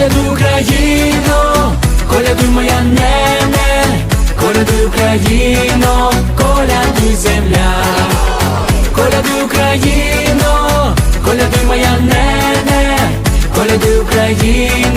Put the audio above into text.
колядуй Україно, колядуй моя нене, колядуй Україно, колядуй земля, колядуй Україно, колядуй моя нене, колядуй Україно.